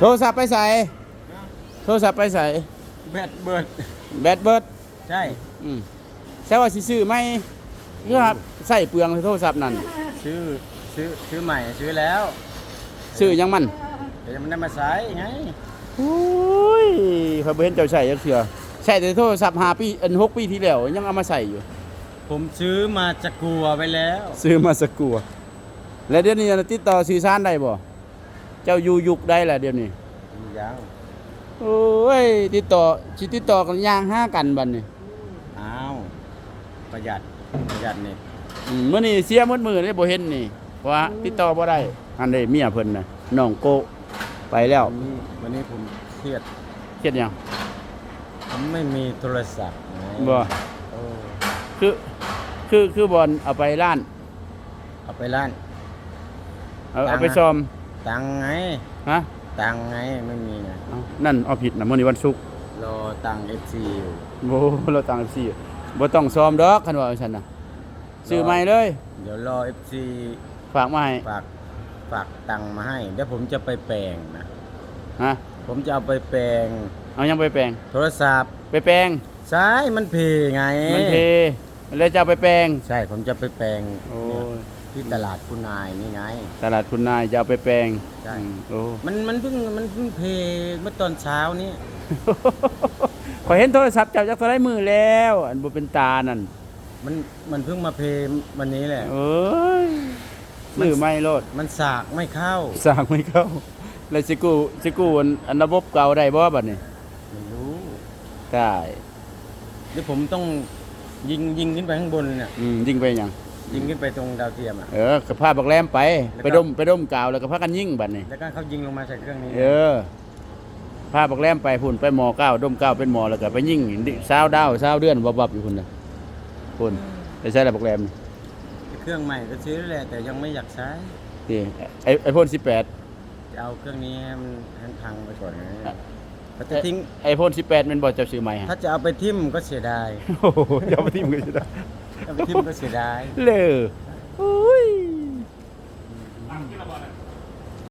โทรศัพท์ไปใส่โทรศัพท์ไปใส่แบตเบิดแบตเบิดใช่อืมใช่ว่าสิซื้อไหมเพื่อใส่เปลืองโทรศัพท์นั่นซื้อซื้อซื้อใหม่ซื้อแล้วซื้อยังมันแต่ยังไม่ได้มาใช้ไงโอ้ยเขาบ่เห็นเจ้าใส่จักเทื่อใส่แต่โทรศัพท์5ปีอัน6ปีที่แล้วยังเอามาใส่อยู่ ผมซื้อมาจากกลัวไปแล้ว ซื้อมาสักกัว แล้วเดี๋ยวนี้ติดต่อสื่อสารได้บ่ เจ้าอยู่ยุคได้แหละเดี๋ยวนี้ยังโอ้ยติดต่อสิติดต่อกันย่างห้ากันบัดนี้อ้าวประหยัดประหยัดนี่อืมมื้อนี้เสียหมดมือเลยบ่เห็นนี่เพราะว่าติดต่อบ่ได้อันใดเมียเพิ่นน่ะน้องโกไปแล้ววันนี้วันนี้ผมเครียดเครียดหยังผมไม่มีโทรศัพท์ไงบ่เออคือคือคือบอลเอาไปร้านเอาไปร้านเอาตังค์เอาไปอะซ้อม ตังค์ไง ฮะตังค์ไงไม่มีไงเอานั่นเอาผิดนะมื้อนี้วันศุกร์รอตังค์เอฟซีอยู่โอ้เราตังค์สิบ่ต้องซ้อมดอกคันว่าจังซั่นน่ะซื้อใหม่เลย เดี๋ยวรอเอฟซีฝากมาให้ฝากฝากตังค์มาให้เดี๋ยวผมจะไปแปลงนะฮะผมจะเอาไปแปลงเอายังไปแปลง โทรศัพท์ไปแปลงใช่มันเพไงมันเทแล้วจะเอาไปแปลง ใช่ผมจะไปแปลงโอ้เนี่ย ที่ตลาดคุณนายนี่ไง ตลาดคุณนายจะเอาไปแปลงใช่ อืมโอ้ มันมันเพิ่งมันเพิ่งเพเมื่อตอนเช้านี้ขอยเห็นโทรศัพท์จับจากโทรศัพท์มือแล้ว อันบ่เป็นตานั่นมันมันเพิ่งมาเพวันนี้แหละ เอ้ยมือไม่โลดมันสากไม่เข้าสร้างไม่เข้า แล้วสิกู้สิกู้อันอันระบบเก่าได้บ่บัดนี้ไม่รู้ได้เดี๋ยวผมต้องยิงยิงขึ้นไปข้างบนเนี่ยอืมยิงไปหยัง ยิงขึ้นไปตรงดาวเทียมอะ เออก็พาบักแรมไป แล้วก็ ไปดมไปดมกาวแล้วก็พากันยิงบัดนี้แล้วก็เขายิงลงมาใส่เครื่องนี้ เออพาบักแรมไปพุ่นไปหมอเก้าดมเก้าเป็นหมอแล้วก็ไปยิงซาวดาวซาวเดือนวับๆอยู่พุ่นน่ะพุ่นไปใช้แล้วบักแรมนี่เครื่องใหม่ก็ซื้อแหละแต่ยังไม่อยากใช้นี่ไอไอพ่น18จะเอาเครื่องนี้ให้มันให้มันพังไปก่อนไงอะถ้าจะทิ้งไอพ่น18แม่นบ่เจ้าซื้อใหม่ฮะถ้าจะเอาไปทิ่มก็เสียดาย โอ้โหเจ้ามาทิ่มกันสิได้ เอาไปทิ่มก็เสียดาย เลย